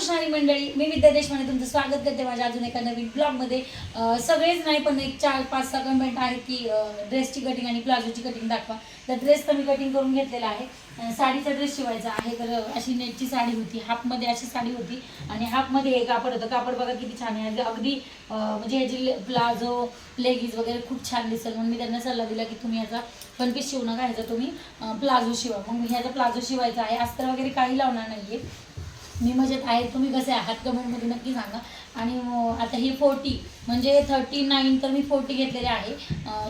रामकृष्णारी मंडळी मी विद्या देशमाने तुमचं स्वागत करते माझ्या अजून एका नवीन ब्लॉगमध्ये. सगळेच नाही पण एक चार पाच सहा कमेंट आहेत की ड्रेसची कटिंग आणि प्लाझोची कटिंग दाखवा. तर ड्रेस तर मी कटिंग करून घेतलेला आहे. साडीचा ड्रेस शिवायचा आहे तर अशी नेटची साडी होती हाफमध्ये अशी साडी होती. आणि हाफमध्ये हे कापड होतं. कापड बघा किती छान आहे. अगदी- म्हणजे ह्याची प्लाझो लेगीज वगैरे खूप छान दिसेल. म्हणून मी त्यांना सल्ला दिला की तुम्ही याचा पण पीस शिवू नका ह्याचा तुम्ही प्लाझो शिवा. मग मी ह्याचा प्लाझो शिवायचा आहे. अस्तर वगैरे काही लावणार नाहीये. मी मजेत आहे तुम्ही कसे आहात कमेंटमध्ये नक्की सांगा. आणि आता ही फोर्टी म्हणजे थर्टी नाईन तर मी फोर्टी घेतलेले आहे.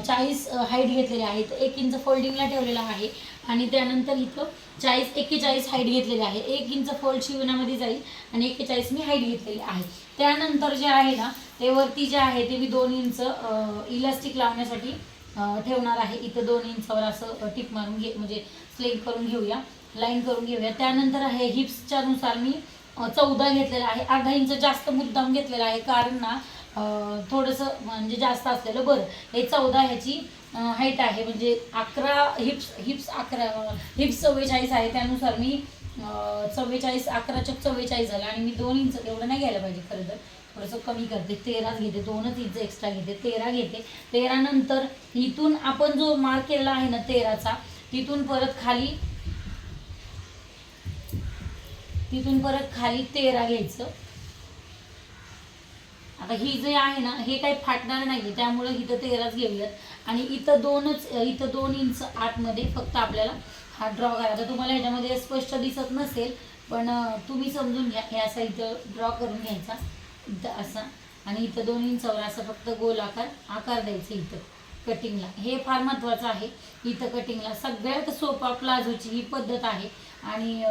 चाळीस हाईट घेतलेले आहे तर एक इंच फोल्डिंगला ठेवलेला आहे. आणि त्यानंतर इथं चाळीस एक्केचाळीस हाईट घेतलेली आहे. एक इंच फोल्ड शिवण्यामध्ये जाईल आणि एक्केचाळीस मी हाईट घेतलेली आहे. त्यानंतर जे आहे ना ते वरती जे आहे ते मी दोन इंच इलास्टिक लावण्यासाठी ठेवणार आहे. इथं दोन इंचावर असं टिप मारून घे म्हणजे स्लेक करून घेऊया. लाईन करून घेऊया. त्यानंतर आहे हिप्सच्या नुसार मी चौदा घेतलेला आहे. अर्धा इंच जास्त मुद्दाम घेतलेला आहे. कारण ना थोडंसं म्हणजे जास्त असलेलं बरं. हे चौदा ह्याची हाईट आहे. म्हणजे अकरा हिप्स हिप्स अकरा हिप्स चव्वेचाळीस आहे. त्यानुसार मी चव्वेचाळीस अकरा चक चव्वेचाळीस झालं. आणि मी दोन इंच एवढं नाही घ्यायला पाहिजे खरं तर. थोडंसं कमी करते. तेराच घेते. दोनच इंच एक्स्ट्रा घेते. तेरा घेते. तेरानंतर इथून आपण जो मार्क केलेला आहे ना तेराचा तिथून परत खाली तिथून परत खाली तेरा घ्यायचं. आता ही जे आहे ना हे काही फाटणार नाही त्यामुळे इथं तेराच घेऊयात. आणि इथं दोनच इथं दोन इंच आतमध्ये फक्त आपल्याला हा ड्रॉ करायचा. तुम्हाला ह्याच्यामध्ये स्पष्ट दिसत नसेल पण तुम्ही समजून घ्या हे असा इथं ड्रॉ करून घ्यायचा. इथं असा. आणि इथं दोन इंचावर असं फक्त गोल आकार आकार द्यायचा इथं कटिंगला हे फार महत्त्वाचं आहे. इथं कटिंगला सगळ्यात सोपा प्लाझोची ही पद्धत आहे. आणि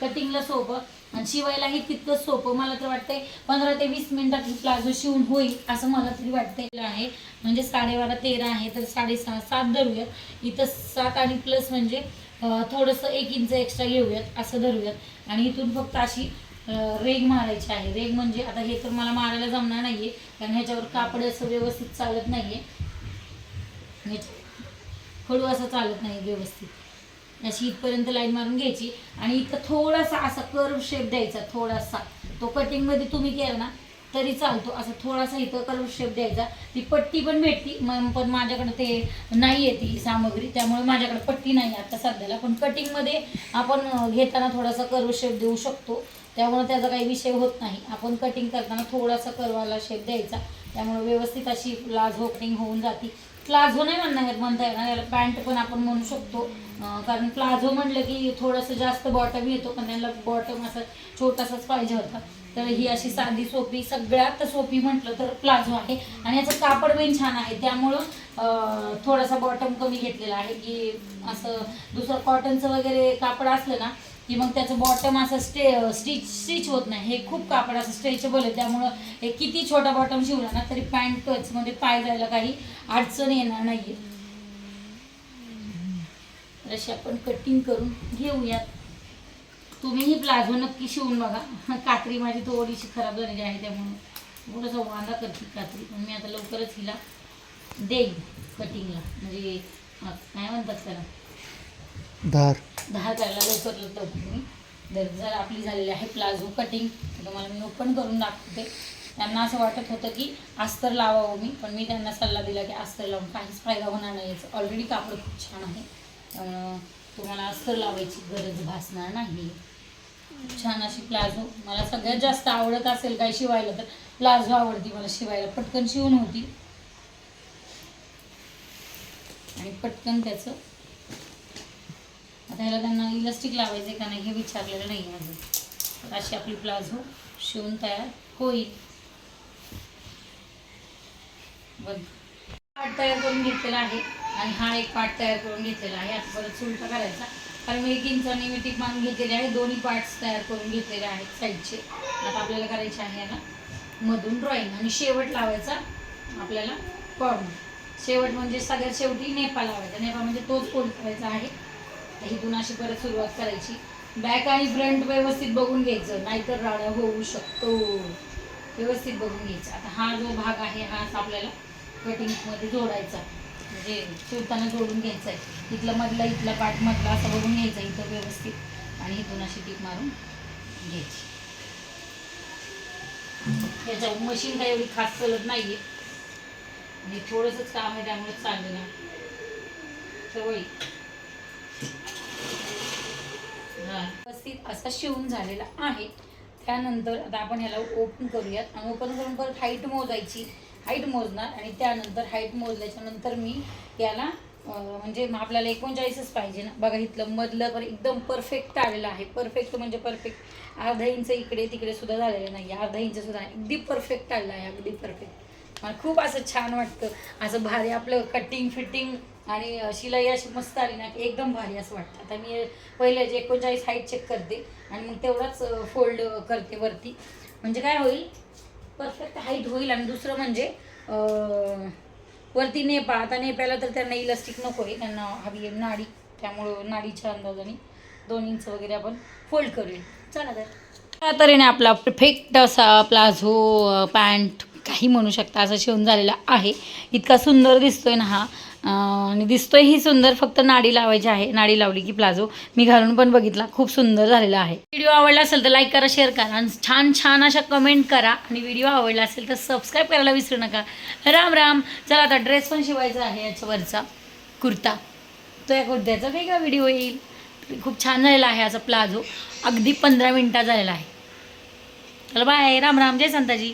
कटिंगला सोपं. आणि शिवायलाही तितकंच सोपं मला तर वाटतंय. पंधरा ते वीस मिनिटात प्लाझो शिवून होईल असं मला तरी वाटतंय आहे. म्हणजे साडेबारा तेरा आहे तर साडेसहा सात धरूयात. इथं सात आणि प्लस म्हणजे थोडंसं एक इंच एक्स्ट्रा घेऊयात असं धरूयात. आणि इथून फक्त अशी रेग मारायची आहे. रेग म्हणजे आता हे तर मला मारायला जमणार नाहीये कारण ह्याच्यावर कापड असं व्यवस्थित चालत नाहीये. म्हणजे, ह्याच्या- हळू असं चालत नाही व्यवस्थित. अशी इथपर्यंत लाईन मारून घ्यायची. आणि इथं थोडासा असा कर्व शेप द्यायचा थोडासा. तो कटिंगमध्ये तुम्ही केला ना तरी चालतो. असं थोडासा इथं कर्व शेप द्यायचा. ती पट्टी पण भेटती. मग पण माझ्याकडे ते नाही आहे ती सामग्री. त्यामुळे माझ्याकडे पट्टी नाही आता सध्याला. पण कटिंगमध्ये आपण घेताना थोडासा कर्व शेप देऊ शकतो. त्यामुळे त्याचा काही विषय होत नाही. आपण कटिंग करताना थोडासा कर्वाला शेप द्यायचा. त्यामुळे व्यवस्थित अशी लाज होकटिंग होऊन जाते. प्लाझो नाही म्हणणार म्हणता येणार याला पॅन्ट पण आपण म्हणू शकतो. कारण प्लाझो म्हटलं की थोडंसं जास्त बॉटम येतो पण याला बॉटम असं छोटासाच पाहिजे होता. तर ही अशी साधी सोपी सगळ्यात सोपी म्हटलं तर प्लाझो आहे. आणि याचं कापड पण छान आहे. त्यामुळं थोडासा बॉटम कमी घेतलेला आहे की असं दुसरं कॉटनचं वगैरे कापड असलं ना की मग त्याचं बॉटम असं स्टे स्टिच स्टिच होत नाही. हे खूप कापड असं स्ट्रेचेबल आहे. त्यामुळं हे किती छोटा बॉटम शिवला ना तरी पॅन्ट टचमध्ये पाय जायला काही अडचण येणार नाही अशी आपण कटिंग करून घेऊयात. तुम्हीही प्लाझो नक्की शिवून बघा. कात्री माझी थोडीशी खराब झालेली आहे त्यामुळं थोडासा वांदा करते कात्री. पण मी आता लवकरच हिला देईन कटिंगला म्हणजे काय म्हणतात त्याला? धार. दहा करायला लवकर तर तुम्ही. जर जर आपली झालेली आहे प्लाझो कटिंग तुम्हाला मी ओपन करून दाखवते. त्यांना असं वाटत होतं की अस्तर लावावं मी पण मी त्यांना सल्ला दिला की अस्तर लावून काहीच फायदा होणार नाही. याचं ऑलरेडी कापड खूप छान आहे. त्यामुळं तुम्हाला अस्तर लावायची गरज भासणार नाही. छान अशी प्लाझो. मला सगळ्यात जास्त आवडत असेल काय शिवायला तर प्लाझो आवडती मला शिवायला. पटकन शिवून होती. आणि पटकन त्याचं आता ह्याला त्यांना इलास्टिक लावायचं का नाही हे विचारलेलं नाही अजून अशी आपली प्लाझो शिवून तयार होईल. बघ. पार्ट तयार करून घेतलेला आहे आणि हा एक पार्ट तयार करून घेतलेला आहे. आता परत सुलटा करायचा. कारण मी एक इंचाने मी टिक मारून घेतलेले आहे. दोन्ही पार्ट्स तयार करून घेतलेले आहेत साईडचे आता आपल्याला करायचे आहे याला मधून ड्रॉइंग आणि शेवट लावायचा आपल्याला कॉर्नर शेवट म्हणजे सगळ्यात शेवटी नेपा लावायचा. नेपा म्हणजे तोच फोल्ड करायचा आहे. इथून अशी परत सुरुवात करायची. बॅक आणि फ्रंट व्यवस्थित बघून घ्यायचं. नाहीतर राडा होऊ शकतो. व्यवस्थित बघून घ्यायचं. आता हा जो भाग आहे हाच आपल्याला कटिंगमध्ये जोडायचा. म्हणजे शिवताना जोडून घ्यायचा आहे. इथला मधला इथला पाठ मधला असं बघून घ्यायचा इथं व्यवस्थित. आणि इथून अशी टीप मारून घ्यायची. याच्या मशीन काही एवढी खास चलत नाही आहे आणि थोडंसंच काम आहे त्यामुळे चाललं ना. सवयी हा व्यवस्थित असा शिवून झालेला आहे. त्यानंतर आता आपण ह्याला ओपन करूयात. आणि ओपन करून परत हाईट मोजायची. हाईट मोजणार आणि त्यानंतर हाईट मोजल्याच्या नंतर मी याला म्हणजे मग आपल्याला एकोणचाळीसच पाहिजे ना. बघा इथलं मधलं पण एकदम परफेक्ट आलेलं आहे. परफेक्ट म्हणजे परफेक्ट अर्धा इंच इकडे तिकडे सुद्धा झालेलं नाही अर्धा इंच सुद्धा अगदी परफेक्ट आलेलं आहे. अगदी परफेक्ट मला खूप असं छान वाटतं. असं भारी आपलं कटिंग फिटिंग आणि शिलाई अशी मस्त आली ना की एकदम भारी असं वाटतं. आता मी पहिले जे एकोणचाळीस हाईट चेक करते आणि मग तेवढाच फोल्ड करते वरती. म्हणजे काय होईल? परफेक्ट हाईट होईल आणि दुसरं म्हणजे वरती नेपा आता नेप्याला तर त्यांना इलास्टिक नको आहे. त्यांना हवी आहे नाडी. त्यामुळं नाडीच्या अंदाजाने दोन इंच वगैरे आपण फोल्ड करूया. चला तर. त्या तऱ्हेने आपला परफेक्ट असा प्लाझो पॅन्ट काही म्हणू शकता असं शिवून झालेला आहे. इतका सुंदर दिसतोय ना हा. आणि दिसतोय ही सुंदर फक्त नाडी लावायची आहे. नाडी लावली की प्लाझो. मी घालून पण बघितला. खूप सुंदर झालेला आहे. व्हिडिओ आवडला असेल तर लाईक करा शेअर करा आणि छान छान अशा कमेंट करा. आणि व्हिडिओ आवडला असेल तर सबस्क्राईब करायला विसरू नका. राम राम. चला आता ड्रेस पण शिवायचा आहे याच्यावरचा. कुर्ता. तो या कुर्त्याचा वेगळा व्हिडिओ येईल. खूप छान झालेला आहे असा प्लाझो. अगदी पंधरा मिनटात झालेला आहे. चला बाय राम राम. जय संताजी.